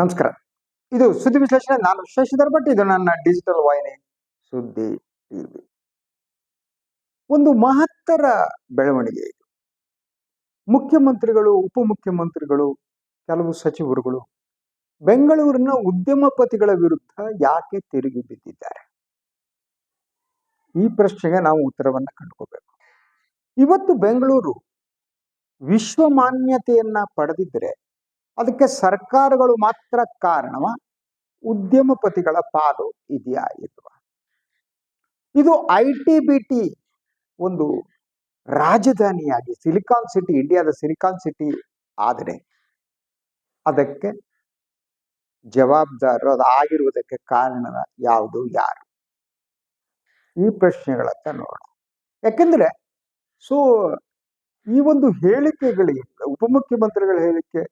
ನಮಸ್ಕಾರ. ಇದು ಸುದ್ದಿ ವಿಶ್ಲೇಷಣೆ. ನಾನು ಶಶಿಧರ್ ಭಟ್. ಇದು ನನ್ನ ಡಿಜಿಟಲ್ ವಾಹಿನಿ ಸುದ್ದಿ ಟಿವಿ. ಒಂದು ಮಹತ್ತರ ಬೆಳವಣಿಗೆ ಇದು. ಮುಖ್ಯಮಂತ್ರಿಗಳು, ಉಪಮುಖ್ಯಮಂತ್ರಿಗಳು, ಕೆಲವು ಸಚಿವರುಗಳು ಬೆಂಗಳೂರಿನ ಉದ್ಯಮಪತಿಗಳ ವಿರುದ್ಧ ಯಾಕೆ ತಿರುಗಿ ಬಿದ್ದಿದ್ದಾರೆ? ಈ ಪ್ರಶ್ನೆಗೆ ನಾವು ಉತ್ತರವನ್ನ ಕಂಡುಕೋಬೇಕು. ಇವತ್ತು ಬೆಂಗಳೂರು ವಿಶ್ವ ಮಾನ್ಯತೆಯನ್ನ ಪಡೆದಿದ್ದರೆ ಅದಕ್ಕೆ ಸರ್ಕಾರಗಳು ಮಾತ್ರ ಕಾರಣವ, ಉದ್ಯಮಪತಿಗಳ ಪಾಲು ಇದೆಯಾ ಇಲ್ವಾ ಇದು ಐ ಟಿ ಬಿ ಟಿ ಒಂದು ರಾಜಧಾನಿಯಾಗಿ, ಸಿಲಿಕಾನ್ ಸಿಟಿ, ಇಂಡಿಯಾದ ಸಿಲಿಕಾನ್ ಸಿಟಿ ಆದರೆ ಅದಕ್ಕೆ ಜವಾಬ್ದಾರರು ಅದು ಆಗಿರುವುದಕ್ಕೆ ಕಾರಣ ಯಾವುದು, ಯಾರು? ಈ ಪ್ರಶ್ನೆಗಳತ್ತ ನೋಡೋಣ. ಯಾಕೆಂದ್ರೆ, ಸೊ, ಈ ಒಂದು ಹೇಳಿಕೆಗಳಿಗೆ ಉಪಮುಖ್ಯಮಂತ್ರಿಗಳ ಹೇಳಿಕೆ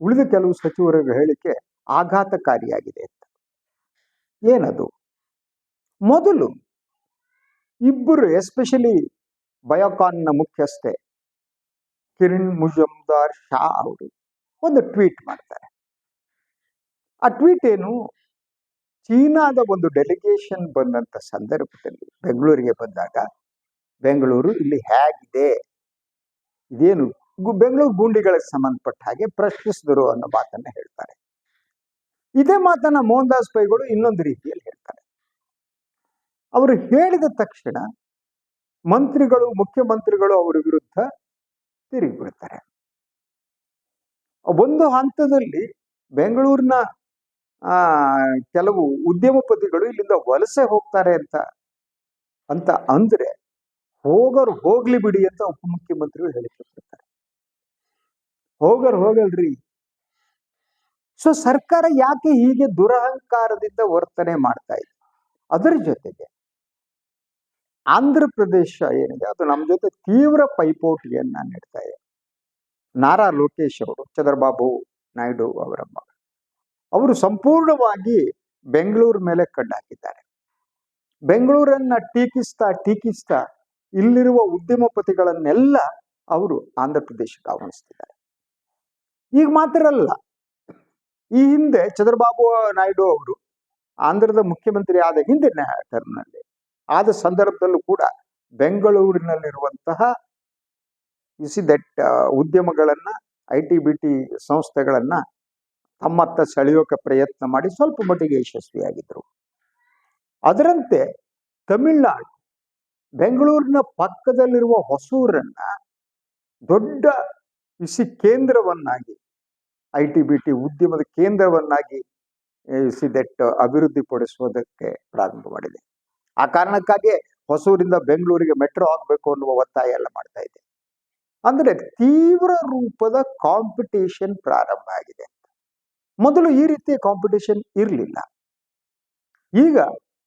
ಉಳಿದ ಕೆಲವು ಸಚಿವರ ಹೇಳಿಕೆ ಆಘಾತಕಾರಿಯಾಗಿದೆ ಅಂತ. ಏನದು? ಮೊದಲು ಇಬ್ಬರು ಎಸ್ಪೆಷಲಿ ಬಯೋಕಾನ್ನ ಮುಖ್ಯಸ್ಥೆ ಕಿರಣ್ ಮುಜಮ್ದಾರ್ ಶಾ ಅವರು ಒಂದು ಟ್ವೀಟ್ ಮಾಡ್ತಾರೆ. ಆ ಟ್ವೀಟ್ ಏನು? ಚೀನಾದ ಒಂದು ಡೆಲಿಗೇಷನ್ ಬಂದಂತ ಸಂದರ್ಭದಲ್ಲಿ ಬೆಂಗಳೂರಿಗೆ ಬಂದಾಗ, ಬೆಂಗಳೂರು ಇಲ್ಲಿ ಹೇಗಿದೆ? ಇದೇನು ಬೆಂಗಳೂರು ಗುಂಡಿಗಳಿಗೆ ಸಂಬಂಧಪಟ್ಟ ಹಾಗೆ ಪ್ರಶ್ನಿಸಿದರು ಅನ್ನೋ ಮಾತನ್ನ ಹೇಳ್ತಾರೆ. ಇದೇ ಮಾತನ್ನ ಮೋಹನ್ ದಾಸ್ ಪೈಗಳು ಇನ್ನೊಂದು ರೀತಿಯಲ್ಲಿ ಹೇಳ್ತಾರೆ. ಅವರು ಹೇಳಿದ ತಕ್ಷಣ ಮಂತ್ರಿಗಳು, ಮುಖ್ಯಮಂತ್ರಿಗಳು ಅವರ ವಿರುದ್ಧ ತಿರುಗಿ ಬಿಡ್ತಾರೆ ಒಂದು ಹಂತದಲ್ಲಿ ಬೆಂಗಳೂರಿನ, ಆ, ಕೆಲವು ಉದ್ಯಮಪತಿಗಳು ಇಲ್ಲಿಂದ ವಲಸೆ ಹೋಗ್ತಾರೆ ಅಂತ ಅಂತ ಅಂದ್ರೆ ಹೋಗೋರು ಹೋಗ್ಲಿ ಬಿಡಿ ಅಂತ ಉಪಮುಖ್ಯಮಂತ್ರಿಗಳು ಹೇಳಿಕೆ ಹೋಗೋರು ಹೋಗಲ್ರಿ. ಸೊ ಸರ್ಕಾರ ಯಾಕೆ ಹೀಗೆ ದುರಹಂಕಾರದಿಂದ ವರ್ತನೆ ಮಾಡ್ತಾ ಇದೆ? ಅದರ ಜೊತೆಗೆ ಆಂಧ್ರ ಪ್ರದೇಶ ಏನಿದೆ, ಅದು ನಮ್ಮ ಜೊತೆ ತೀವ್ರ ಪೈಪೋಟಿಯನ್ನ ನೀಡ್ತಾ ಇದೆ. ನಾರಾ ಲೋಕೇಶ್ ಅವರು, ಚಂದ್ರಬಾಬು ನಾಯ್ಡು ಅವರ ಮಗ. ಅವರು ಸಂಪೂರ್ಣವಾಗಿ ಬೆಂಗಳೂರು ಮೇಲೆ ಕಣ್ಣಾಕಿದ್ದಾರೆ. ಬೆಂಗಳೂರನ್ನ ಟೀಕಿಸ್ತಾ ಟೀಕಿಸ್ತಾ ಇಲ್ಲಿರುವ ಉದ್ಯಮಪತಿಗಳನ್ನೆಲ್ಲ ಅವರು ಆಂಧ್ರ ಪ್ರದೇಶಕ್ಕೆ ಆಹ್ವಾನಿಸ್ತಿದ್ದಾರೆ ಈಗ ಮಾತ್ರ ಅಲ್ಲ ಈ ಹಿಂದೆ ಚಂದ್ರಬಾಬು ನಾಯ್ಡು ಅವರು ಆಂಧ್ರದ ಮುಖ್ಯಮಂತ್ರಿ ಆದ ಹಿಂದಿನ ಟರ್ಮ್ನಲ್ಲಿ, ಆದ ಸಂದರ್ಭದಲ್ಲೂ ಕೂಡ ಬೆಂಗಳೂರಿನಲ್ಲಿರುವಂತಹ ಇಸಿ ದಟ್ ಉದ್ಯಮಗಳನ್ನ, ಐ ಟಿ ಬಿ ಟಿ ಸಂಸ್ಥೆಗಳನ್ನ ತಮ್ಮತ್ತ ಸೆಳೆಯೋಕೆ ಪ್ರಯತ್ನ ಮಾಡಿ ಸ್ವಲ್ಪ ಮಟ್ಟಿಗೆ ಯಶಸ್ವಿಯಾಗಿದ್ರು. ಅದರಂತೆ ತಮಿಳ್ನಾಡು, ಬೆಂಗಳೂರಿನ ಪಕ್ಕದಲ್ಲಿರುವ ಹೊಸೂರನ್ನ ದೊಡ್ಡ ಇಸಿ ಕೇಂದ್ರವನ್ನಾಗಿ ಐ ಟಿ ಬಿ ಟಿ ಉದ್ಯಮದ ಕೇಂದ್ರವನ್ನಾಗಿ ಸಿದೆಟ್ ಅಭಿವೃದ್ಧಿ ಅಭಿವೃದ್ಧಿಪಡಿಸುವುದಕ್ಕೆ ಪ್ರಾರಂಭ ಮಾಡಿದೆ. ಆ ಕಾರಣಕ್ಕಾಗಿ ಹೊಸೂರಿಂದ ಬೆಂಗಳೂರಿಗೆ ಮೆಟ್ರೋ ಆಗಬೇಕು ಅನ್ನುವ ಒತ್ತಾಯ ಎಲ್ಲ ಮಾಡ್ತಾ ಇದೆ ಅಂದ್ರೆ ತೀವ್ರ ರೂಪದ ಕಾಂಪಿಟೇಷನ್ ಪ್ರಾರಂಭ ಆಗಿದೆ ಮೊದಲು ಈ ರೀತಿಯ ಕಾಂಪಿಟೇಷನ್ ಇರಲಿಲ್ಲ. ಈಗ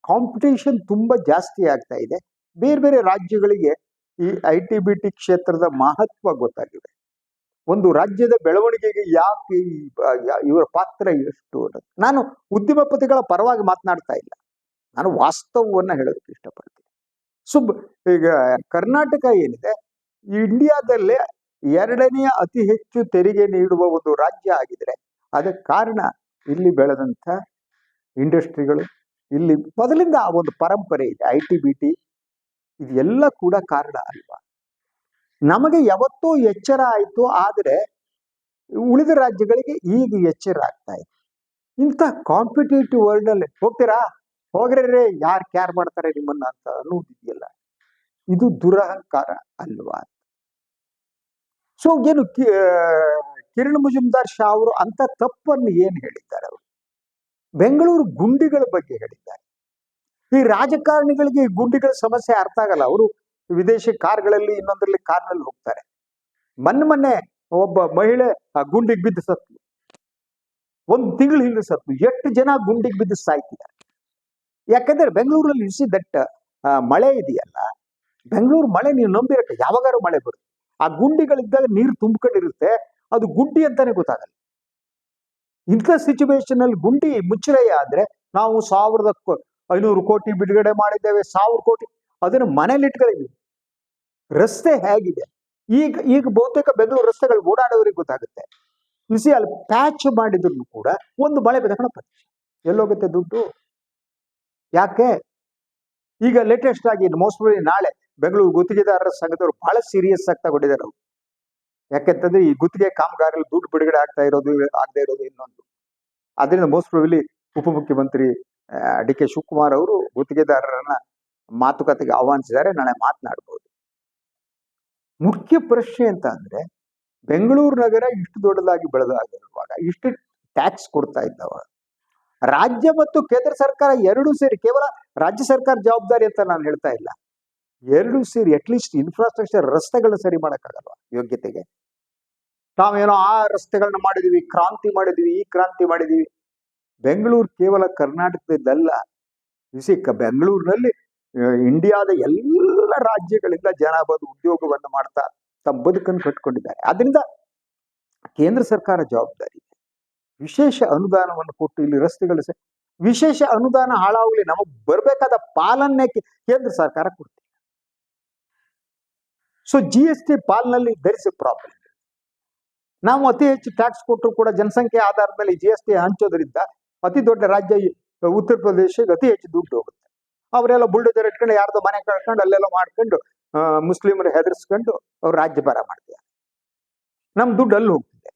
ಕಾಂಪಿಟೇಷನ್ ತುಂಬಾ ಜಾಸ್ತಿ ಆಗ್ತಾ ಇದೆ. ಬೇರೆ ಬೇರೆ ರಾಜ್ಯಗಳಿಗೆ ಈ ಐ ಟಿ ಬಿ ಟಿ ಕ್ಷೇತ್ರದ ಮಹತ್ವ ಗೊತ್ತಾಗಿದೆ. ಒಂದು ರಾಜ್ಯದ ಬೆಳವಣಿಗೆಗೆ ಯಾಕೆ ಇವರ ಪಾತ್ರ ಎಷ್ಟು. ನಾನು ಉದ್ಯಮಪತಿಗಳ ಪರವಾಗಿ ಮಾತನಾಡ್ತಾ ಇಲ್ಲ. ನಾನು ವಾಸ್ತವವನ್ನು ಹೇಳೋದಕ್ಕೆ ಇಷ್ಟಪಡ್ತೀನಿ. ಸುಬ್, ಈಗ ಕರ್ನಾಟಕ ಏನಿದೆ, ಇಂಡಿಯಾದಲ್ಲೇ ಎರಡನೆಯ ಅತಿ ಹೆಚ್ಚು ತೆರಿಗೆ ನೀಡುವ ಒಂದು ರಾಜ್ಯ ಆಗಿದ್ರೆ, ಅದಕ್ಕೆ ಕಾರಣ ಇಲ್ಲಿ ಬೆಳೆದಂಥ ಇಂಡಸ್ಟ್ರಿಗಳು, ಇಲ್ಲಿ ಮೊದಲಿಂದ ಆ ಒಂದು ಪರಂಪರೆ ಇದೆ, ಐ ಟಿ, ಬಿ ಟಿ, ಇದೆಲ್ಲ ಕೂಡ ಕಾರಣ ಅಲ್ವಾ? ನಮಗೆ ಯಾವತ್ತೂ ಎಚ್ಚರ ಆಯಿತು, ಆದರೆ ಉಳಿದ ರಾಜ್ಯಗಳಿಗೆ ಈಗ ಎಚ್ಚರ ಆಗ್ತಾ ಇದೆ. ಇಂಥ ಕಾಂಪಿಟೇಟಿವ್ ವರ್ಲ್ಡ್ ಅಲ್ಲಿ ಹೋಗ್ತೀರಾ? ಹೋಗ್ರೆ ಯಾರು ಕ್ಯಾರ್ ಮಾಡ್ತಾರೆ ನಿಮ್ಮನ್ನ ಅಂತ ಅನ್ನೋದಿದೆಯಲ್ಲ. ಇದು ದುರಹಂಕಾರ ಅಲ್ವಾ? ಸೊ ಏನು ಕಿರಣ್ ಮುಜುಮ್ದಾರ್ ಶಾ ಅವರು ಅಂತ ತಪ್ಪನ್ನು ಏನು ಹೇಳಿದ್ದಾರೆ ಅವರು? ಬೆಂಗಳೂರು ಗುಂಡಿಗಳ ಬಗ್ಗೆ ಹೇಳಿದ್ದಾರೆ. ಈ ರಾಜಕಾರಣಿಗಳಿಗೆ ಗುಂಡಿಗಳ ಸಮಸ್ಯೆ ಅರ್ಥ ಆಗಲ್ಲ. ಅವರು ವಿದೇಶಿ ಕಾರ್ಗಳಲ್ಲಿ ಇನ್ನೊಂದರಲ್ಲಿ ಕಾರ್ನಲ್ಲಿ ಹೋಗ್ತಾರೆ. ಮೊನ್ನೆ ಮೊನ್ನೆ ಒಬ್ಬ ಮಹಿಳೆ ಆ ಗುಂಡಿಗೆ ಬಿದ್ದು ಸತ್ತು. ಒಂದು ತಿಂಗಳು ಹಿಂದೆ ಸತ್ತು. ಎಷ್ಟು ಜನ ಗುಂಡಿಗೆ ಬಿದ್ದು ಸಾಯ್ತಿದ್ದಾರೆ. ಯಾಕಂದ್ರೆ ಬೆಂಗಳೂರಲ್ಲಿ ಇಸಿ ದಟ್ಟ ಮಳೆ ಇದೆಯಲ್ಲ, ಬೆಂಗಳೂರು ಮಳೆ ನೀವು ನಂಬಿರಕ್ಕೆ ಯಾವಾಗಾರು ಮಳೆ ಬರುತ್ತೆ. ಆ ಗುಂಡಿಗಳಿದ್ದಾಗ ನೀರು ತುಂಬಿಕೊಂಡಿರುತ್ತೆ, ಅದು ಗುಂಡಿ ಅಂತಾನೆ ಗೊತ್ತಾಗಲ್ಲ. ಇಂಥ ಸಿಚುವೇಶನ್ ಅಲ್ಲಿ ಗುಂಡಿ ಮುಚ್ಚಳೆಯ ಆದ್ರೆ ನಾವು ಸಾವಿರದ ಐನೂರು ಕೋಟಿ ಬಿಡುಗಡೆ ಮಾಡಿದ್ದೇವೆ, ಸಾವಿರ ಕೋಟಿ. ಅದನ್ನು ಮನೇಲಿ ಇಟ್ಕೊಂಡಿದ್ದೀವಿ ರಸ್ತೆ ಹೇಗಿದೆ? ಈಗ ಈಗ ಬಹುತೇಕ ಬೆಂಗಳೂರು ರಸ್ತೆಗಳು ಓಡಾಡೋರಿಗೆ ಗೊತ್ತಾಗುತ್ತೆ. ಬಿಸಿ ಅಲ್ಲಿ ಪ್ಯಾಚ್ ಮಾಡಿದ್ರು ಕೂಡ ಒಂದು ಮಳೆ ಬೆದಕಣ ಪ್ರದೇಶ ಎಲ್ಲೋಗುತ್ತೆ ದುಡ್ಡು? ಯಾಕೆ? ಈಗ ಲೇಟೆಸ್ಟ್ ಆಗಿ ಮೋಸ್ಟ್ಲಿ ನಾಳೆ ಬೆಂಗಳೂರು ಗುತ್ತಿಗೆದಾರರ ಸಂಘದವರು ಬಹಳ ಸೀರಿಯಸ್ ಆಗಿ ತಗೊಂಡಿದ್ದಾರೆ ಅವರು. ಯಾಕೆಂತಂದ್ರೆ ಈ ಗುತ್ತಿಗೆ ಕಾಮಗಾರಿ ದುಡ್ಡು ಬಿಡುಗಡೆ ಆಗ್ತಾ ಇರೋದು, ಆಗದೆ ಇರೋದು ಇನ್ನೊಂದು ಅದರಿಂದ ಮೋಸ್ಟ್ ಪ್ರಾಬಲಿ ಉಪಮುಖ್ಯಮಂತ್ರಿ ಡಿ ಕೆ ಶಿವಕುಮಾರ್ ಅವರು ಗುತ್ತಿಗೆದಾರರನ್ನ ಮಾತುಕತೆಗೆ ಆಹ್ವಾನಿಸಿದ್ದಾರೆ. ನಾಳೆ ಮಾತನಾಡಬಹುದು ಮುಖ್ಯ ಪ್ರಶ್ನೆ ಅಂತ ಅಂದ್ರೆ, ಬೆಂಗಳೂರು ನಗರ ಇಷ್ಟು ದೊಡ್ಡದಾಗಿ ಬೆಳೆದಾಗಿರುವಾಗ, ಇಷ್ಟು ಟ್ಯಾಕ್ಸ್ ಕೊಡ್ತಾ ಇದ್ದವ. ರಾಜ್ಯ ಮತ್ತು ಕೇಂದ್ರ ಸರ್ಕಾರ ಎರಡೂ ಸೇರಿ, ಕೇವಲ ರಾಜ್ಯ ಸರ್ಕಾರ ಜವಾಬ್ದಾರಿ ಅಂತ ನಾನು ಹೇಳ್ತಾ ಇಲ್ಲ. ಎರಡೂ ಸೇರಿ ಅಟ್ಲೀಸ್ಟ್ ಇನ್ಫ್ರಾಸ್ಟ್ರಕ್ಚರ್ ರಸ್ತೆಗಳನ್ನ ಸರಿ ಮಾಡೋಕ್ಕಾಗಲ್ವ ಯೋಗ್ಯತೆಗೆ? ನಾವೇನೋ ಆ ರಸ್ತೆಗಳನ್ನ ಮಾಡಿದೀವಿ, ಕ್ರಾಂತಿ ಮಾಡಿದೀವಿ, ಈ ಕ್ರಾಂತಿ ಮಾಡಿದೀವಿ. ಬೆಂಗಳೂರು ಕೇವಲ ಕರ್ನಾಟಕದಲ್ಲ ಬೆಂಗಳೂರಿನಲ್ಲಿ ಇಂಡಿಯಾದ ಎಲ್ಲ ರಾಜ್ಯಗಳಿಂದ ಜನ ಬಂದು ಉದ್ಯೋಗವನ್ನು ಮಾಡ್ತಾ ತಮ್ಮ ಬದುಕನ್ನು ಕಟ್ಕೊಂಡಿದ್ದಾರೆ. ಅದರಿಂದ ಕೇಂದ್ರ ಸರ್ಕಾರ ಜವಾಬ್ದಾರಿ. ವಿಶೇಷ ಅನುದಾನವನ್ನು ಕೊಟ್ಟು ಇಲ್ಲಿ ರಸ್ತೆಗಳು ವಿಶೇಷ ಅನುದಾನ ಹಾಳಾಗಲಿ, ನಮಗೆ ಬರಬೇಕಾದ ಪಾಲನ್ನೇ ಕೇಂದ್ರ ಸರ್ಕಾರ ಕೊಡ್ತಿಲ್ಲ. ಸೊ ಜಿ ಎಸ್ ಟಿ ಪಾಲ್ನಲ್ಲಿ ಧರಿಸಿ ಪ್ರಾಬ್ಲಮ್ ನಾವು ಅತಿ ಹೆಚ್ಚು ಟ್ಯಾಕ್ಸ್ ಕೊಟ್ಟರು ಕೂಡ ಜನಸಂಖ್ಯೆ ಆಧಾರದಲ್ಲಿ ಜಿ ಎಸ್ ಟಿ ಹಂಚೋದ್ರಿಂದ ಅತಿ ದೊಡ್ಡ ರಾಜ್ಯ ಉತ್ತರ ಪ್ರದೇಶಕ್ಕೆ ಅತಿ ಹೆಚ್ಚು ದುಡ್ಡು ಹೋಗುತ್ತೆ. ಅವರೆಲ್ಲ ಬುಲ್ಡೋಜರ್ ಇಟ್ಕೊಂಡು ಯಾರ್ದೋ ಮನೆ ಕಳ್ಕೊಂಡು ಅಲ್ಲೆಲ್ಲ ಮಾಡ್ಕೊಂಡು ಮುಸ್ಲಿಮರು ಹೆದರ್ಸ್ಕೊಂಡು ಅವ್ರು ರಾಜ್ಯಭಾರ ಮಾಡ್ತಾರೆ ನಮ್ ದುಡ್ಡು ಅಲ್ಲಿ ಹೋಗ್ತಿದೆ.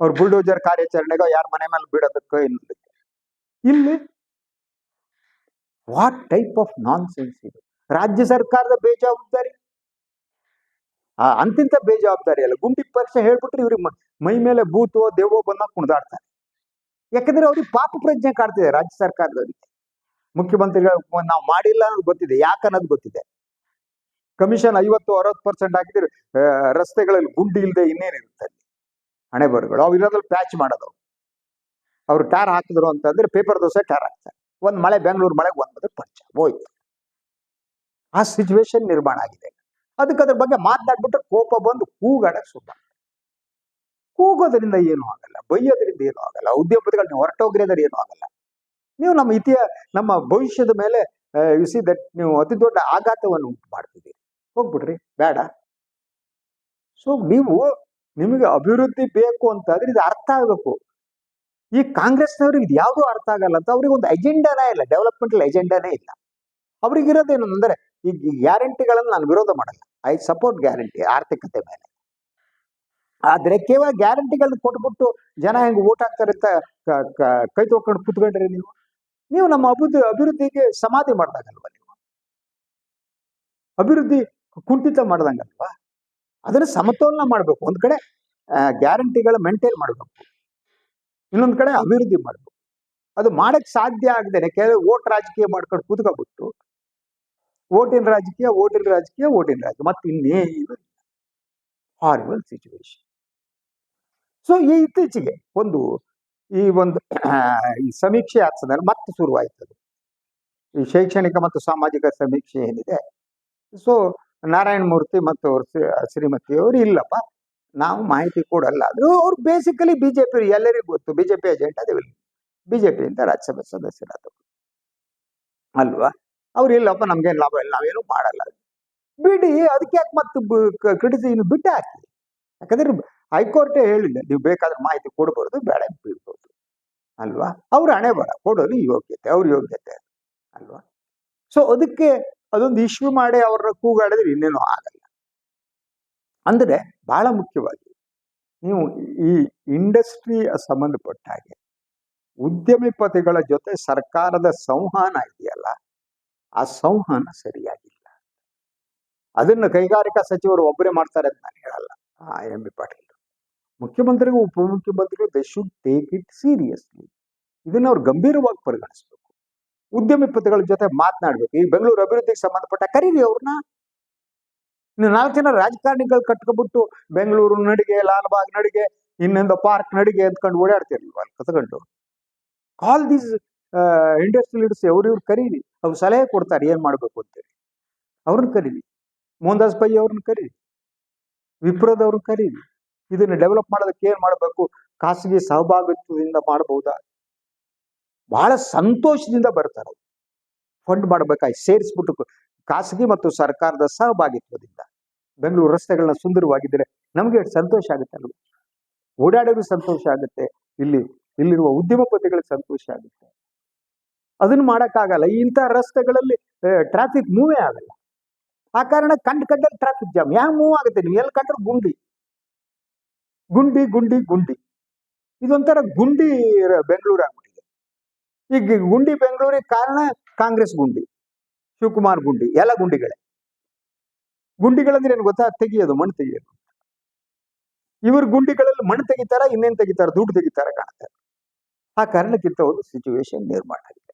ಅವ್ರ ಬುಲ್ಡೋಜರ್ ಕಾರ್ಯಾಚರಣೆಗೋ ಯಾರ ಮನೆ ಮೇಲೆ ಬಿಡೋದಕ್ಕೋ ಇನ್ನೊಂದಕ್ಕೆ ಇಲ್ಲಿ what type of nonsense ಇದು? ರಾಜ್ಯ ಸರ್ಕಾರದ ಬೇಜವಾಬ್ದಾರಿ? ಅಂತಿಂತ ಬೇಜವಾಬ್ದಾರಿ ಅಲ್ಲ. ಗುಂಡಿ ಪರೀಕ್ಷೆ ಹೇಳ್ಬಿಟ್ರೆ ಇವ್ರಿಗೆ ಮೈ ಮೇಲೆ ಭೂತೋ ದೇವೋ ಬಂದಾಗ ಕುಣಿದಾಡ್ತಾರೆ. ಯಾಕಂದ್ರೆ ಅವ್ರಿಗೆ ಪಾಪ ಪ್ರಜ್ಞೆ ಕಾಡ್ತಿದೆ ರಾಜ್ಯ ಸರ್ಕಾರದವರಿಗೆ. ಮುಖ್ಯಮಂತ್ರಿಗಳು ನಾವು ಮಾಡಿಲ್ಲ ಅನ್ನೋದು ಗೊತ್ತಿದೆ. ಯಾಕೆ ಅನ್ನೋದು ಗೊತ್ತಿದೆ? ಕಮಿಷನ್ ಐವತ್ತು, ಅರವತ್ತು ಪರ್ಸೆಂಟ್ ಹಾಕಿದ್ರೆ ರಸ್ತೆಗಳಲ್ಲಿ ಗುಂಡಿ ಇಲ್ಲದೆ ಇನ್ನೇನಿರುತ್ತೆ ಅಲ್ಲಿ? ಹಣೆ ಬರುಗಳು. ಅವು ಇರೋದ್ರಲ್ಲಿ ಪ್ಯಾಚ್ ಮಾಡೋದು ಅವ್ರು. ಟ್ಯಾರ್ ಹಾಕಿದ್ರು ಅಂತಂದ್ರೆ ಪೇಪರ್ ದೋಸೆ ಟ್ಯಾರ್ ಹಾಕ್ತಾರೆ. ಒಂದ್ ಮಳೆ, ಬೆಂಗಳೂರು ಮಳೆಗೆ ಒಂದ್ ಪಂಚ ಹೋಯ್ತು. ಆ ಸಿಚುವೇಶನ್ ನಿರ್ಮಾಣ ಆಗಿದೆ. ಅದಕ್ಕೆ ಅದ್ರ ಬಗ್ಗೆ ಮಾತಾಡ್ಬಿಟ್ಟು ಕೋಪ ಬಂದು ಕೂಗಾಡಕ್ಕೆ ಸುಮ್ಮ ಕೂಗೋದ್ರಿಂದ ಏನೂ ಆಗಲ್ಲ. ಬೈಯೋದ್ರಿಂದ ಏನೂ ಆಗಲ್ಲ. ಉದ್ಯೋಗಪತಿಗಳು ನೀವು ಹೊರಟೋಗ್ರಿದ್ರೆ ಏನೂ ಆಗಲ್ಲ. ನೀವು ನಮ್ಮ ಇತಿಹ, ನಮ್ಮ ಭವಿಷ್ಯದ ಮೇಲೆ ಯು ಸಿ ದಟ್ ನೀವು ಅತಿ ದೊಡ್ಡ ಆಘಾತವನ್ನು ಉಂಟು ಮಾಡ್ತಿದ್ದೀರಿ ಹೋಗ್ಬಿಡ್ರಿ, ಬೇಡ. ಸೊ ನೀವು ನಿಮಗೆ ಅಭಿವೃದ್ಧಿ ಬೇಕು ಅಂತಾದ್ರೆ ಇದು ಅರ್ಥ ಆಗಬೇಕು. ಈ ಕಾಂಗ್ರೆಸ್ನವ್ರಿಗೆ ಇದು ಯಾವುದೂ ಅರ್ಥ ಆಗಲ್ಲ ಅಂತ ಅವ್ರಿಗೆ ಒಂದು ಎಜೆಂಡಾನೇ ಇಲ್ಲ ಡೆವಲಪ್ಮೆಂಟಲ್ ಎಜೆಂಡಾನೇ ಇಲ್ಲ. ಅವ್ರಿಗೆ ಇರೋದೇನು ಅಂದ್ರೆ ಈ ಗ್ಯಾರಂಟಿಗಳನ್ನು ನಾನು ವಿರೋಧ ಮಾಡಲ್ಲ. ಐ ಸಪೋರ್ಟ್ ಗ್ಯಾರಂಟಿ, ಆರ್ಥಿಕತೆ ಮೇಲೆ. ಆದರೆ ಕೇವಲ ಗ್ಯಾರಂಟಿಗಳನ್ನ ಕೊಟ್ಬಿಟ್ಟು ಜನ ಹೆಂಗ್ ಓಟ್ ಹಾಕ್ತಾರೆ ಅಂತ ಕೈ ತೊಳ್ಕೊಂಡು ಕೂತ್ಕೊಂಡ್ರಿ ನೀವು? ನೀವು ನಮ್ಮ ಅಭಿವೃದ್ಧಿ, ಅಭಿವೃದ್ಧಿಗೆ ಸಮಾಧಿ ಮಾಡ್ದಂಗಲ್ವಾ ನೀವು? ಅಭಿವೃದ್ಧಿ ಕುಂಠಿತ ಮಾಡ್ದಂಗಲ್ವಾ? ಅದನ್ನ ಸಮತೋಲನ ಮಾಡಬೇಕು. ಒಂದು ಕಡೆ ಗ್ಯಾರಂಟಿಗಳ ಮೇಂಟೈನ್ ಮಾಡಬೇಕು. ಇನ್ನೊಂದು ಕಡೆ ಅಭಿವೃದ್ಧಿ ಮಾಡಬೇಕು. ಅದು ಮಾಡಕ್ ಸಾಧ್ಯ ಆಗದೇನೆ ಕೆಲವು ಓಟ್ ರಾಜಕೀಯ ಮಾಡ್ಕೊಂಡು ಕೂತ್ಕೊಬಿಟ್ಟು, ಓಟಿನ ರಾಜಕೀಯ ಓಟಿನ ರಾಜಕೀಯ ಓಟಿನ ರಾಜಕೀಯ. ಮತ್ತೆ ಇನ್ನೇನು ಹಾರಿಬಲ್ ಸಿಚುವೇಶನ್ ಸೊ ಈ ಇತ್ತೀಚೆಗೆ ಒಂದು ಈ ಒಂದು, ಈ ಸಮೀಕ್ಷೆ ಆಗ್ತದಲ್ಲಿ ಮತ್ತೆ ಶುರುವಾಯ್ತು ಅದು ಈ ಶೈಕ್ಷಣಿಕ ಮತ್ತು ಸಾಮಾಜಿಕ ಸಮೀಕ್ಷೆ ಏನಿದೆ, ಸೊ ನಾರಾಯಣ ಮೂರ್ತಿ ಮತ್ತು ಶ್ರೀಮತಿ ಅವರು ಇಲ್ಲಪ್ಪ, ನಾವು ಮಾಹಿತಿ ಕೊಡಲ್ಲ. ಆದರೂ ಅವ್ರು ಬೇಸಿಕಲಿ ಬಿಜೆಪಿ ಎಲ್ಲರಿಗೂ ಗೊತ್ತು ಬಿಜೆಪಿ ಏಜೆಂಟ್ ಅದೇ ಪಿಯಿಂದ ರಾಜ್ಯಸಭೆ ಸದಸ್ಯರಾದವರು. ಅಲ್ವಾ? ಅವ್ರು ಇಲ್ಲಪ್ಪ, ನಮ್ಗೇನು ಲಾಭ ಇಲ್ಲ, ನಾವೇನು ಮಾಡಲ್ಲ. ಬಿಡಿ ಅದಕ್ಕೆ ಯಾಕೆ ಮತ್ತೆ ಕ್ರಿಟಿಸಿ ಬಿಟ್ಟು ಹಾಕಿ ಯಾಕಂದ್ರೆ ಹೈಕೋರ್ಟೇ ಹೇಳಿಲ್ಲ, ನೀವು ಬೇಕಾದ್ರೆ ಮಾಹಿತಿ ಕೊಡ್ಬೋದು, ಬೇಡ, ಬಿಡ್ಬೋದು. ಅಲ್ವಾ? ಅವ್ರ ಹಣೆ ಬರ, ಕೊಡೋದು ಯೋಗ್ಯತೆ, ಅವ್ರ ಯೋಗ್ಯತೆ ಅಲ್ವಾ? ಸೊ ಅದಕ್ಕೆ ಅದೊಂದು ಇಶ್ಯೂ ಮಾಡಿ ಅವ್ರನ್ನ ಕೂಗಾಡಿದ್ರೆ ಇನ್ನೇನು ಆಗಲ್ಲ. ಅಂದ್ರೆ ಬಹಳ ಮುಖ್ಯವಾಗಿ, ನೀವು ಈ ಇಂಡಸ್ಟ್ರಿ ಸಂಬಂಧಪಟ್ಟ ಹಾಗೆ, ಉದ್ಯಮಿಪತಿಗಳ ಜೊತೆ ಸರ್ಕಾರದ ಸಂವಹನ ಇದೆಯಲ್ಲ, ಆ ಸಂವಹನ ಸರಿಯಾಗಿಲ್ಲ. ಅದನ್ನು ಕೈಗಾರಿಕಾ ಸಚಿವರು ಒಬ್ಬರೇ ಮಾಡ್ತಾರೆ ಅಂತ ನಾನು ಹೇಳಲ್ಲ ಎಂ ಬಿ ಪಾಟೀಲ್ ಮುಖ್ಯಮಂತ್ರಿಗಳು ಉಪಮುಖ್ಯಮಂತ್ರಿಗಳು they should take it seriously ಇದನ್ನ ಅವ್ರು ಗಂಭೀರವಾಗಿ ಪರಿಗಣಿಸಬೇಕು. ಉದ್ಯಮಿಪತಿಗಳ ಜೊತೆ ಮಾತನಾಡ್ಬೇಕು. ಈ ಬೆಂಗಳೂರು ಅಭಿವೃದ್ಧಿಗೆ ಸಂಬಂಧಪಟ್ಟ ಕರೀರಿ ಅವ್ರನ್ನ. ಇನ್ನು ನಾಲ್ಕು ಜನ ರಾಜಕಾರಣಿಗಳು ಕಟ್ಕೊಬಿಟ್ಟು ಬೆಂಗಳೂರು ನಡಿಗೆ, ಲಾಲ್ಬಾಗ್ ನಡಿಗೆ, ಇನ್ನೊಂದು ಪಾರ್ಕ್ ನಡಿಗೆ ಅಂದ್ಕೊಂಡು ಓಡಾಡ್ತಿರ್ಲಿಲ್ವ ಅಲ್ಲಿ ಕತ್ಕೊಂಡು ಆಲ್ ದೀಸ್ ಇಂಡಸ್ಟ್ರಿ ಲೀಡರ್ಸ್ ಅವ್ರು ಇವ್ರು ಕರೀರಿ. ಅವ್ರು ಸಲಹೆ ಕೊಡ್ತಾರೆ ಏನ್ ಮಾಡ್ಬೇಕು ಅಂತೇಳಿ. ಅವ್ರನ್ನ ಕರೀರಿ. ಮೋಹನ್ದಾಸ್ ಪೈ ಅವ್ರನ್ನ ಕರೀರಿ. ವಿಪ್ರದವ್ರನ್ನ ಕರೀರಿ. ಇದನ್ನ ಡೆವಲಪ್ ಮಾಡೋದಕ್ಕೆ ಏನ್ ಮಾಡಬೇಕು? ಖಾಸಗಿ ಸಹಭಾಗಿತ್ವದಿಂದ ಮಾಡಬಹುದಾ? ಬಹಳ ಸಂತೋಷದಿಂದ ಬರ್ತಾರೆ ಫಂಡ್ ಮಾಡ್ಬೇಕಾಗಿ ಸೇರಿಸ್ಬಿಟ್ಟು ಖಾಸಗಿ ಮತ್ತು ಸರ್ಕಾರದ ಸಹಭಾಗಿತ್ವದಿಂದ. ಬೆಂಗಳೂರು ರಸ್ತೆಗಳನ್ನ ಸುಂದರವಾಗಿದ್ದರೆ ನಮಗೆ ಸಂತೋಷ ಆಗುತ್ತೆ ಅಲ್ವ? ಓಡಾಡೋರು ಸಂತೋಷ ಆಗುತ್ತೆ. ಇಲ್ಲಿ, ಇಲ್ಲಿರುವ ಉದ್ಯಮಪತಿಗಳಿಗೆ ಸಂತೋಷ ಆಗುತ್ತೆ. ಅದನ್ನ ಮಾಡೋಕ್ಕಾಗಲ್ಲ. ಇಂಥ ರಸ್ತೆಗಳಲ್ಲಿ ಟ್ರಾಫಿಕ್ ಮೂವೇ ಆಗಲ್ಲ. ಆ ಕಾರಣ ಕಂಡು ಕಂಡಲ್ಲಿ ಟ್ರಾಫಿಕ್ ಜಾಮ್ ಯಾವ ಮೂವ್ ಆಗುತ್ತೆ? ನೀವು ಎಲ್ಲಿ ಕಂಡ್ರೆ ಗುಂಡಿ. ಗುಂಡಿ ಗುಂಡಿ ಗುಂಡಿ. ಇದೊಂಥರ ಗುಂಡಿ ಬೆಂಗಳೂರು ಆಗ್ಬಿಟ್ಟಿದೆ. ಈಗ ಗುಂಡಿ ಬೆಂಗಳೂರಿಗೆ ಕಾರಣ ಕಾಂಗ್ರೆಸ್ ಗುಂಡಿ, ಶಿವಕುಮಾರ್ ಗುಂಡಿ, ಎಲ್ಲ ಗುಂಡಿಗಳೇ. ಗುಂಡಿಗಳಂದ್ರೆ ಏನು ಗೊತ್ತಾ? ತೆಗಿಯೋದು, ಮಣ್ಣು ತೆಗಿಯೋದು. ಇವ್ರ ಗುಂಡಿಗಳಲ್ಲಿ ಮಣ್ಣು ತೆಗಿತಾರ, ಇನ್ನೇನ್ ತೆಗಿತಾರ, ದುಡ್ಡು ತೆಗಿತಾರ ಕಾಣ್ತಾರೆ ಆ ಕಾರಣಕ್ಕಿಂತ ಒಂದು ಸಿಚುವೇಶನ್ ನಿರ್ಮಾಣ ಆಗಿದೆ.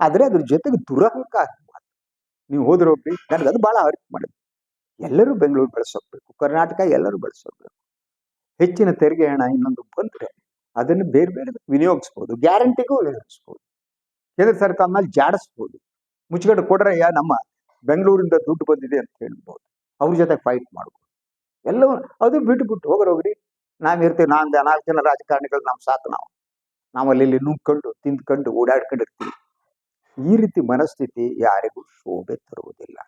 ಆದರೆ ಅದ್ರ ಜೊತೆಗೆ ದುರಹಂಕಾರ. ನೀವು ಹೋದ್ರೆ ಹೋಗ್ರಿ ನನಗೆ ಅದು ಬಹಳ ಅರ್ಥ ಮಾಡಿದೆ. ಎಲ್ಲರೂ ಬೆಂಗಳೂರು ಬೆಳೆಸೋಗ್ಬೇಕು ಕರ್ನಾಟಕ ಎಲ್ಲರೂ ಬೆಳೆಸೋಗ್ಬೇಕು ಹೆಚ್ಚಿನ ತೆರಿಗೆ ಹಣ ಇನ್ನೊಂದು ಬಂದ್ರೆ ಅದನ್ನು ಬೇರೆ ಬೇರೆ ವಿನಿಯೋಗಿಸ್ಬೋದು, ಗ್ಯಾರಂಟಿಗೂ ವಿನಿಯೋಗಿಸ್ಬೋದು. ಕೇಂದ್ರ ಸರ್ಕಾರ ಮೇಲೆ ಜಾಡಿಸ್ಬೋದು. ಮುಚ್ಚುಗಡೆ ಕೊಡ್ರಯ್ಯ ನಮ್ಮ ಬೆಂಗಳೂರಿಂದ ದುಡ್ಡು ಬಂದಿದೆ ಅಂತ ಹೇಳ್ಬೋದು. ಅವ್ರ ಜೊತೆ ಫೈಟ್ ಮಾಡ್ಬೋದು. ಎಲ್ಲವೂ ಅದು ಬಿಟ್ಟು ಬಿಟ್ಟು ಹೋಗ್ರಿ ಹೋಗ್ರಿ. ನಾವು ಇರ್ತೀವಿ ನಾನ್ ನಾಲ್ಕು ಜನ ರಾಜಕಾರಣಿಗಳು ನಮ್ಮ ಸಾಕು ನಾವು. ನಾವು ಅಲ್ಲಿ ಇಲ್ಲಿ ನುಗ್ಕೊಂಡು ತಿಂದ್ಕೊಂಡು ಓಡಾಡ್ಕೊಂಡಿರ್ತೀವಿ ಈ ರೀತಿ ಮನಸ್ಥಿತಿ ಯಾರಿಗೂ ಶೋಭೆ ತರುವುದಿಲ್ಲ.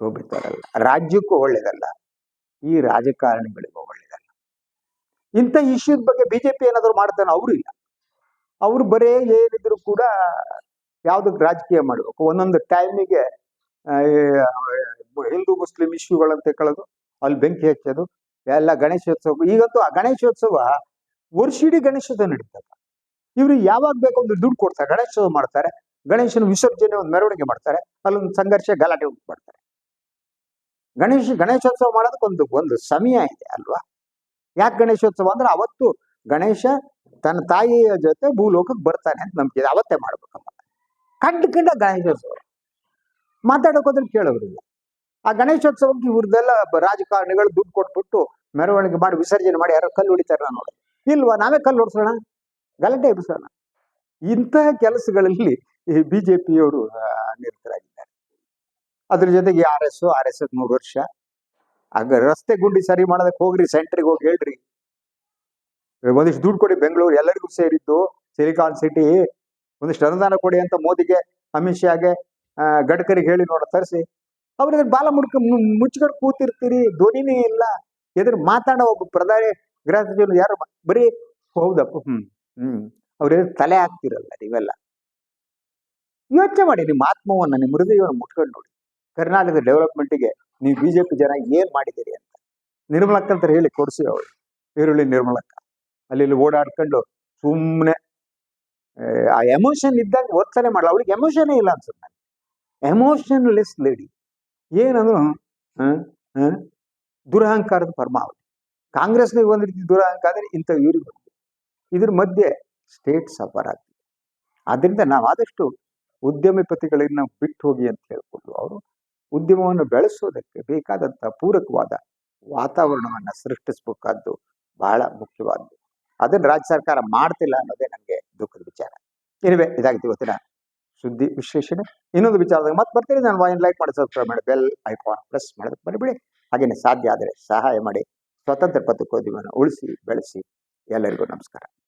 ಶೋಭೆ ತರಲ್ಲ. ರಾಜ್ಯಕ್ಕೂ ಒಳ್ಳೇದಲ್ಲ. ಈ ರಾಜಕಾರಣಿಗಳಿಗೂ ಒಳ್ಳೆಯದಲ್ಲ ಇಂಥ ಇಶ್ಯೂದ ಬಗ್ಗೆ ಬಿಜೆಪಿ ಏನಾದರೂ ಮಾಡ್ತಾನೆ ಅವರು ಇಲ್ಲ. ಅವರು ಬರೇ ಏನಿದ್ರು ಕೂಡ ಯಾವುದಕ್ಕೆ ರಾಜಕೀಯ ಮಾಡಬೇಕು. ಒಂದೊಂದು ಟೈಮಿಗೆ ಹಿಂದೂ ಮುಸ್ಲಿಂ ಇಶ್ಯೂಗಳಂತ ಕಳೆದು ಅಲ್ಲಿ ಬೆಂಕಿ ಹಚ್ಚೋದು, ಎಲ್ಲ ಗಣೇಶೋತ್ಸವ. ಈಗಂತೂ ಆ ಗಣೇಶೋತ್ಸವ ವರ್ಷಿಡೀ ಗಣೇಶೋತ್ಸವ ನಡೀತಪ್ಪ ಇವ್ರು ಯಾವಾಗ ಬೇಕು ಒಂದು ದುಡ್ಡು ಕೊಡ್ತಾರೆ. ಗಣೇಶೋತ್ಸವ ಮಾಡ್ತಾರೆ. ಗಣೇಶನ ವಿಸರ್ಜನೆ ಒಂದು ಮೆರವಣಿಗೆ ಮಾಡ್ತಾರೆ. ಅಲ್ಲೊಂದು ಸಂಘರ್ಷ ಗಲಾಟೆ ಉಂಟು ಮಾಡ್ತಾರೆ. ಗಣೇಶ, ಗಣೇಶೋತ್ಸವ ಮಾಡೋದಕ್ಕೆ ಒಂದು ಸಮಯ ಇದೆ ಅಲ್ವಾ? ಯಾಕೆ ಗಣೇಶೋತ್ಸವ ಅಂದ್ರೆ ಅವತ್ತು ಗಣೇಶ ತನ್ನ ತಾಯಿಯ ಜೊತೆ ಭೂಲೋಕಕ್ಕೆ ಬರ್ತಾನೆ ಅಂತ ನಂಬಿಕೆ. ಅವತ್ತೇ ಮಾಡ್ಬೇಕಮ್ಮ. ಕಂಡು ಕಂಡ ಗಣೇಶೋತ್ಸವ. ಮಾತಾಡೋಕೆ ಹೋದ್ರೆ ಕೇಳೋರಿಲ್ಲ ಆ ಗಣೇಶೋತ್ಸವಕ್ಕೆ ಇವ್ರದ್ದೆಲ್ಲ ಬ- ರಾಜಕಾರಣಿಗಳು ದುಡ್ಡು ಕೊಟ್ಬಿಟ್ಟು ಮೆರವಣಿಗೆ ಮಾಡಿ ವಿಸರ್ಜನೆ ಮಾಡಿ ಯಾರೋ ಕಲ್ಲು ಹೊಡಿತಾರ ನೋಡಿ. ಇಲ್ವಾ? ನಾವೇ ಕಲ್ಲು ಹೊಡ್ಸೋಣ? ಗಲಾಟೆ ಎಬ್ಸೋಣ ಇಂತಹ ಕೆಲಸಗಳಲ್ಲಿ ಈ ಬಿಜೆಪಿಯವರು ನಿರತರಾಗಿದ್ದಾರೆ ಅದ್ರ ಜೊತೆಗೆ ಆರ್ ಎಸ್ ಆರ್ ಎಸ್ ಮೂರು ವರ್ಷ. ಆಗ ರಸ್ತೆ ಗುಂಡಿ ಸರಿ ಮಾಡೋದಕ್ಕೆ ಹೋಗ್ರಿ ಸೆಂಟ್ರಿಗೆ ಹೋಗಿ ಹೇಳ್ರಿ. ಒಂದಿಷ್ಟು ದುಡ್ಡು ಕೊಡಿ, ಬೆಂಗಳೂರು ಎಲ್ಲರಿಗೂ ಸೇರಿದ್ದು ಸಿಲಿಕಾನ್ ಸಿಟಿ ಒಂದಿಷ್ಟು ಅನುದಾನ ಕೊಡಿ ಅಂತ ಮೋದಿಗೆ, ಅಮಿತ್ ಶಾಗೆ ಗಡ್ಕರಿಗೆ ಹೇಳಿ ನೋಡ, ತರಿಸಿ. ಅವ್ರ ಬಾಲ ಮುಡ್ಕ ಮುಚ್ಕೊಂಡು ಕೂತಿರ್ತೀರಿ, ಧ್ವನಿನೇ ಇಲ್ಲ. ಎದುರು ಮಾತಾಡೋ ಒಬ್ಬ ಪ್ರಧಾನಿ, ಗೃಹ ಸಚಿವರು ಯಾರು, ಬರೀ ಹೌದಪ್ಪ, ಹ್ಮ್ ಹ್ಮ್. ಅವ್ರ ತಲೆ ಹಾಕ್ತಿರಲ್ಲ ನೀವೆಲ್ಲ. ಯೋಚನೆ ಮಾಡಿ, ನಿಮ್ಮ ಆತ್ಮವನ್ನ, ನಿಮ್ಮ ಹೃದಯವನ್ನು ಮುಟ್ಕೊಂಡು ನೋಡಿ. ಕರ್ನಾಟಕದ ಡೆವಲಪ್ಮೆಂಟ್ಗೆ ನೀವು ಬಿಜೆಪಿ ಜನ ಏನ್ ಮಾಡಿದ್ದೀರಿ ಅಂತ. ನಿರ್ಮಲಕ್ಕ ಅಂತ ಹೇಳಿ ಕೊಡಿಸಿ ಅವಳು ಈರುಳ್ಳಿ ನಿರ್ಮಲಕ್ಕ. ಅಲ್ಲಿ ಇಲ್ಲಿ ಓಡಾಡ್ಕೊಂಡು ಸುಮ್ಮನೆ ಆ ಎಮೋಷನ್ ಇದ್ದಾಗ ವರ್ತನೆ ಮಾಡಲ್ಲ ಅವಳಿಗೆ ಎಮೋಷನೇ ಇಲ್ಲ ಅನ್ಸುತ್ತೆ ಎಮೋಷನ್ಲೆಸ್ ಲೇಡಿ ಏನಂದ್ರು? ದುರಹಂಕಾರದ ಪರಮಾವಧಿ. ಕಾಂಗ್ರೆಸ್ನಿಗೆ ಒಂದು ರೀತಿ ದುರಹಂಕಾರ ಇಂತ ಇಂಥ ಇವ್ರಿಗೆ ಬಂದಿದೆ ಇದ್ರ ಮಧ್ಯೆ ಸ್ಟೇಟ್ ಸಫರ್ ಆಗ್ತಿದೆ. ಆದ್ದರಿಂದ ನಾವು ಆದಷ್ಟು ಉದ್ಯಮಿಪತಿಗಳನ್ನ ಬಿಟ್ಟು ಹೋಗಿ ಅಂತ ಹೇಳ್ಕೊಂಡು ಅವರು ಉದ್ಯಮವನ್ನು ಬೆಳೆಸೋದಕ್ಕೆ ಬೇಕಾದಂತ ಪೂರಕವಾದ ವಾತಾವರಣವನ್ನು ಸೃಷ್ಟಿಸಬೇಕಾದ್ದು ಬಹಳ ಮುಖ್ಯವಾದ್ದು. ಅದನ್ನು ರಾಜ್ಯ ಸರ್ಕಾರ ಮಾಡ್ತಿಲ್ಲ ಅನ್ನೋದೇ ನನಗೆ ದುಃಖದ ವಿಚಾರ. ಇರುವೆ ಇದಾಗಿತ್ತು ಇವತ್ತಿನ ಸುದ್ದಿ ವಿಶ್ಲೇಷಣೆ. ಇನ್ನೊಂದು ವಿಚಾರದಾಗ ಮತ್ತೆ ಬರ್ತೀನಿ. ನಾನು ವಾಯಿನ್ ಲೈಕ್ ಮಾಡಿ ಸಬ್ಸ್ಕ್ರೈಬ್ ಮಾಡಿ, ಬೆಲ್ ಐಕಾನ್ ಪ್ರೆಸ್ ಮಾಡೋದಕ್ಕೆ ಬರಬೇಡಿ ಹಾಗೆಯೇ ಸಾಧ್ಯ ಆದರೆ ಸಹಾಯ ಮಾಡಿ. ಸ್ವತಂತ್ರ ಪತ್ರಿಕೋದ್ಯಮವನ್ನು ಉಳಿಸಿ, ಬೆಳೆಸಿ. ಎಲ್ಲರಿಗೂ ನಮಸ್ಕಾರ.